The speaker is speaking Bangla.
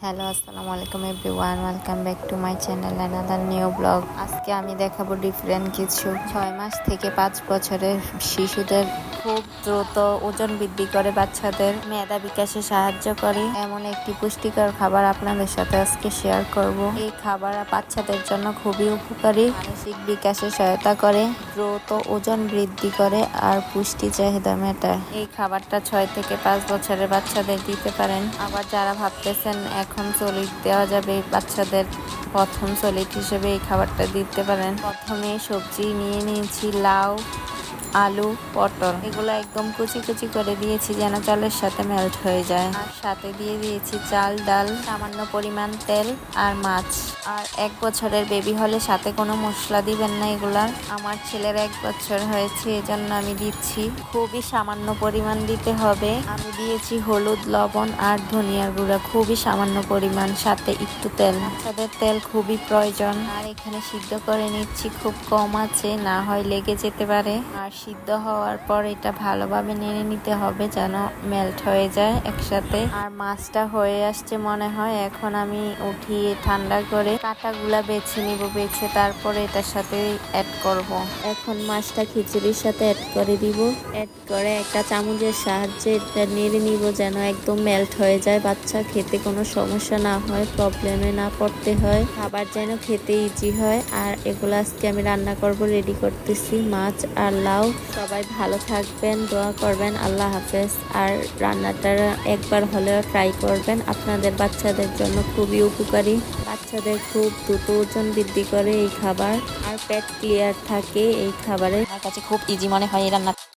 হ্যালো আসসালামু আলাইকুম everyone welcome back to my channel another new blog আজকে আমি দেখাবো ডিফারেন্ট কিছু। ছয় মাস থেকে পাঁচ বছরের শিশুদের খুব দ্রুত ওজন বৃদ্ধি করে বাচ্চাদের মেধা বিকাশে সাহায্য করে। এমন একটি পুষ্টিকর খাবার আপনাদের সাথে আজকে শেয়ার করব। এই খাবার বাচ্চাদের জন্য খুবই উপকারী, মানসিক বিকাশে সহায়তা করে, দ্রুত ওজন বৃদ্ধি করে আর পুষ্টি চাহিদা মেটায়। এই খাবারটা ছয় থেকে পাঁচ বছরের বাচ্চাদের দিতে পারেন। আবার যারা ভাবতেছেন এখন সলিড দেওয়া যাবে বাচ্চাদের প্রথম সলিড হিসেবে এই খাবারটা দিতে পারেন। প্রথমে সবজি নিয়ে নিয়েছি লাউ আলু, পটল, এগুলো একদম কুচি কুচি করে দিয়েছি যেন চালের সাথে মেল্ট হয়ে যায়। আর সাথে দিয়ে দিয়েছি চাল, ডাল, সামান্য পরিমাণ তেল আর মাছ। আর এক বছরের বেবি হলে সাথে কোনো মশলা দিবেন না এগুলার আমার ছেলের এক বছর হয়েছে, এজন্য আমি দিচ্ছি। খুবই সামান্য পরিমাণ দিতে হবে। আমি দিয়েছি হলুদ, লবণ আর ধনিয়ার গুঁড়া। খুবই সামান্য পরিমাণ, সাথে একটু তেল। বাচ্চাদের তেল খুবই প্রয়োজন। আর এখানে সিদ্ধ করে নিচ্ছি, খুব কম আছে, না হয় লেগে যেতে পারে। আর সিদ্ধ হওয়ার পর এটা ভালোভাবে নেড়ে নিতে হবে যেন মেল্ট হয়ে যায় একসাথে। আর মাছটা হয়ে আসছে মনে হয়, এখন আমি উঠিয়ে ঠান্ডা করে কাটাগুলা বেছে নিব, বেছে তারপরে এটার সাথে অ্যাড করব। এখন মাছটা খিচুড়ির সাথে অ্যাড করে দিব। অ্যাড করে একটা চামচের সাহায্যে এটা নেড়ে নিব যেন একদম মেল্ট হয়ে যায়। বাচ্চা খেতে কোনো সমস্যা না হয় প্রবলেমে না পড়তে হয়। খাবার যেন খেতে ইজি হয়। আর এগুলো আজকে আমি রান্না করব রেডি করতেছি। মাছ আর লাউ। সবাই ভালো থাকবেন, দোয়া করবেন, আল্লাহ হাফেজ। আর রান্নাটা একবার হলেও ট্রাই করবেন। আপনাদের বাচ্চাদের জন্য খুবই উপকারী। বাচ্চাদের খুব দ্রুত ওজন বৃদ্ধি করে এই খাবার। আর পেট ক্লিয়ার থাকে এই খাবারে। আমার কাছে খুব ইজি মনে হয় এই রান্না